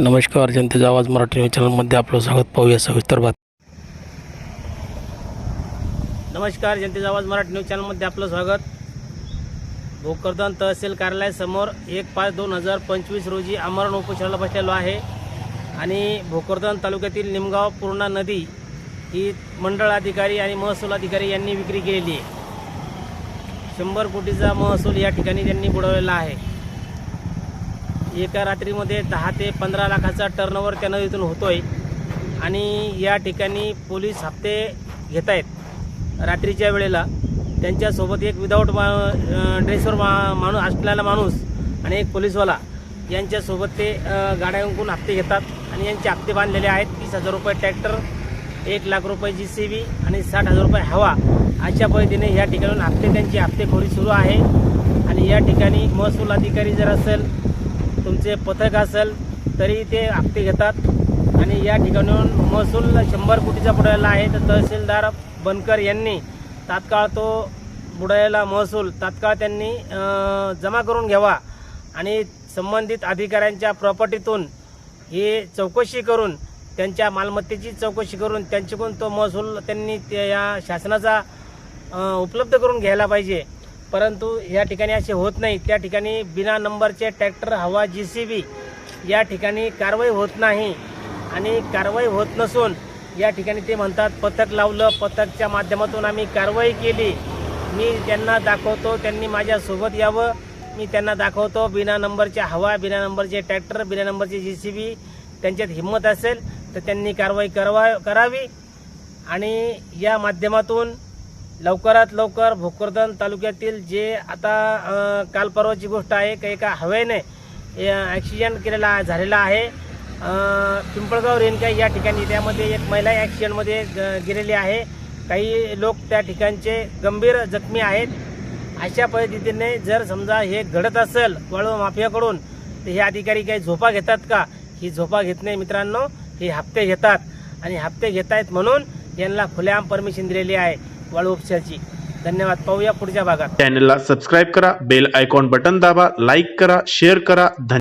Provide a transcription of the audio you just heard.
नमस्कार जनतेचा आवाज मराठी न्यूज चॅनलमध्ये आपलं स्वागत. पाहूया सविस्तर बात नमस्कार जनतेचा आवाज मराठी न्यूज चॅनलमध्ये आपलं स्वागत. भोकरदन तहसील कार्यालयासमोर एक पाच दोन हजार पंचवीस रोजी आमरण उपोषणाला बसलेलो आहे. आणि भोकरदन तालुक्यातील निमगाव पूर्णा नदी ही मंडळ अधिकारी आणि महसूल अधिकारी यांनी विक्री केलेली आहे. शंभर कोटीचा महसूल या ठिकाणी त्यांनी बुडवलेला आहे. एका रात्रीमध्ये दहा ते पंधरा लाखाचा टर्नओव्हर इथून होतो होतोय. आणि या ठिकाणी पोलीस हप्ते घेत आहेत रात्रीच्या वेळेला त्यांच्यासोबत एक विदाऊट मा ड्रेसवर मा माणूस असलेला माणूस आणि एक पोलीसवाला यांच्यासोबत ते गाड्यांकून हप्ते घेतात आणि यांचे हप्ते बांधलेले आहेत. तीस हजार रुपये ट्रॅक्टर एक लाख रुपये जी सी बी आणि साठ हजार रुपये हवा अशा पद्धतीने या ठिकाणून हप्ते त्यांची हप्तेखोरी सुरू आहे. आणि या ठिकाणी महसूल अधिकारी जर असेल तुमचे पथक असेल तरी ते हप्ते घेतात. आणि या ठिकाणाहून महसूल शंभर कोटीचा बुडायला आहे. तर तहसीलदार बनकर यांनी तात्काळ तो बुडायला महसूल तात्काळ त्यांनी जमा करून घ्यावा. आणि संबंधित अधिकाऱ्यांच्या प्रॉपर्टीतून ही चौकशी करून त्यांच्या मालमत्तेची चौकशी करून त्यांच्याकडून तो महसूल त्यांनी त्या या शासनाचा उपलब्ध करून घ्यायला पाहिजे. परंतु या ठिकाणी असे होत नाही. त्या ठिकाणी बिना नंबरचे ट्रॅक्टर हवा जी सी बी या ठिकाणी कारवाई होत नाही. आणि कारवाई होत नसून या ठिकाणी ते म्हणतात पथक लावलं. पथकच्या माध्यमातून आम्ही कारवाई केली. मी त्यांना दाखवतो त्यांनी माझ्यासोबत यावं. मी त्यांना दाखवतो बिना नंबरच्या हवा बिना नंबरचे ट्रॅक्टर बिना नंबरचे जी सी बी त्यांच्यात हिंमत असेल तर त्यांनी कारवाई करवा करावी. आणि या माध्यमातून लवकरात लवकर भोकरदन तालुक्यातील जे आता कालपर्वाची काल परवाची गोष्ट आहे का एका हवेने ॲक्सिडेंट केलेला झालेला आहे. पिंपळगाव रेणका या ठिकाणी त्यामध्ये एक महिला ॲक्सिडेंटमध्ये ग- गेलेली आहे. काही लोक त्या ठिकाणचे गंभीर जखमी आहेत. अशा पद्धतीने जर समजा हे घडत असेल वळव माफियाकडून तर हे अधिकारी काही झोपा घेतात का? ही झोपा घेत नाही मित्रांनो हे हप्ते घेतात. आणि हप्ते घेत आहेत म्हणून यांना खुलेआम परमिशन दिलेली आहे. वाळू उपशाची धन्यवाद. पाहूया पुढच्या भागात. चॅनलला सबस्क्राईब करा बेल आयकॉन बटन दाबा लाईक करा शेअर करा. धन्यवाद